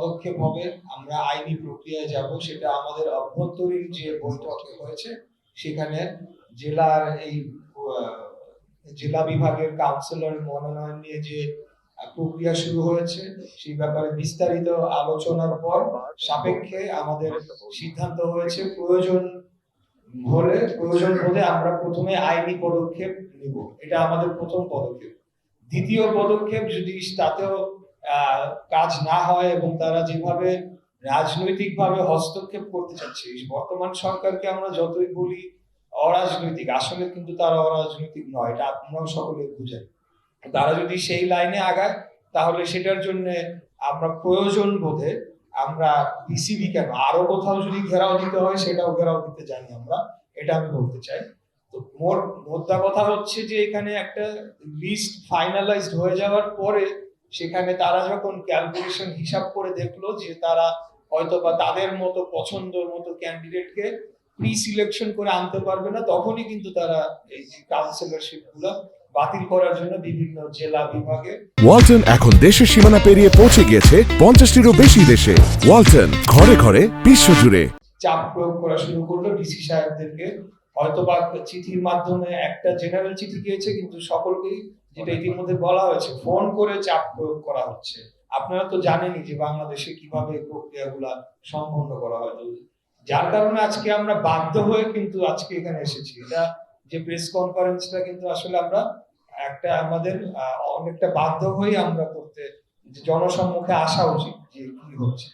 পদক্ষেপ হবে, আমরা আইনি প্রক্রিয়ায় যাব, সেটা আমাদের অভ্যন্তরীণ যে বৈঠকে হয়েছে, সেখানে জেলার এই জেলা বিভাগের কাউন্সিলর মনোনয়ন নিয়ে যে প্রক্রিয়া শুরু হয়েছে, সেই ব্যাপারে বিস্তারিত আলোচনার পর সাপেক্ষে আমাদের সিদ্ধান্ত হয়েছে, প্রয়োজন হলে প্রয়োজন হলে আমরা প্রথমে আইনি পদক্ষেপ নিব। এটা আমাদের প্রথম পদক্ষেপ। দ্বিতীয় পদক্ষেপ যদি তাতেও কাজ না হয় এবং তারা যেভাবে রাজনৈতিকভাবে হস্তক্ষেপ করতে চাচ্ছে বর্তমান সরকারকে আমরা যতই বলি অরাজনৈতিক, আসলে কিন্তু তারা অরাজনৈতিক নয়, এটা আপনারাও সকলে বুঝেন। তারা যদি সেই লাইনে আগায়, তাহলে সেটার জন্য আমরা প্রয়োজন বোধে আমরা বিসিবি কেন? আরও কোথাও যদি ঘেরাও দিতে হয়, সেটাও ঘেরাও দিতে জানি আমরা, এটা আমি বলতে চাই। তো মোট, মোদ্দা কথা হচ্ছে যে এখানে একটা লিস্ট ফাইনালাইজড হয়ে যাওয়ার পরে সেখানে তারা যখন ক্যালকুলেশন হিসাব করে দেখল যে তারা হয়তো বা তাদের মতো পছন্দের মতো ক্যান্ডিডেটকে প্রি সিলেকশন করে আনতে পারবে না তখনই কিন্তু তারা এই যে কাউন্সিলরশিপগুলো বাতিল করার জন্য বিভিন্ন জেলা বিভাগে ওয়ালটন এখন দেশের সীমানা পেরিয়ে পৌঁছে গিয়েছে পঞ্চাশটিরও বেশি দেশে। ওয়ালটন ঘরে ঘরে বিশ্বজুড়ে। চাপ প্রয়োগ করা শুরু করল ডিসি সাহেবদেরকে। হয়তো বা চিঠির মাধ্যমে একটা জেনারেল চিঠি গিয়েছে কিন্তু সকলকেই যেটা ইতিমধ্যে বলা হয়েছে ফোন করে চাপ প্রয়োগ করা হচ্ছে। আপনারা তো জানেনই যে বাংলাদেশে কীভাবে এই প্রক্রিয়াগুলা সম্পন্ন করা হয়। যার কারণে আজকে আমরা বাধ্য হয়ে কিন্তু আজকে এখানে এসেছি। এটা যে প্রেস কনফারেন্সটা কিন্তু আসলে আমরা একটা আমাদের অনেকটা বাধ্য হয়ে আমরা করতে জনসম্মুখে আসা উচিত যে কি হচ্ছে।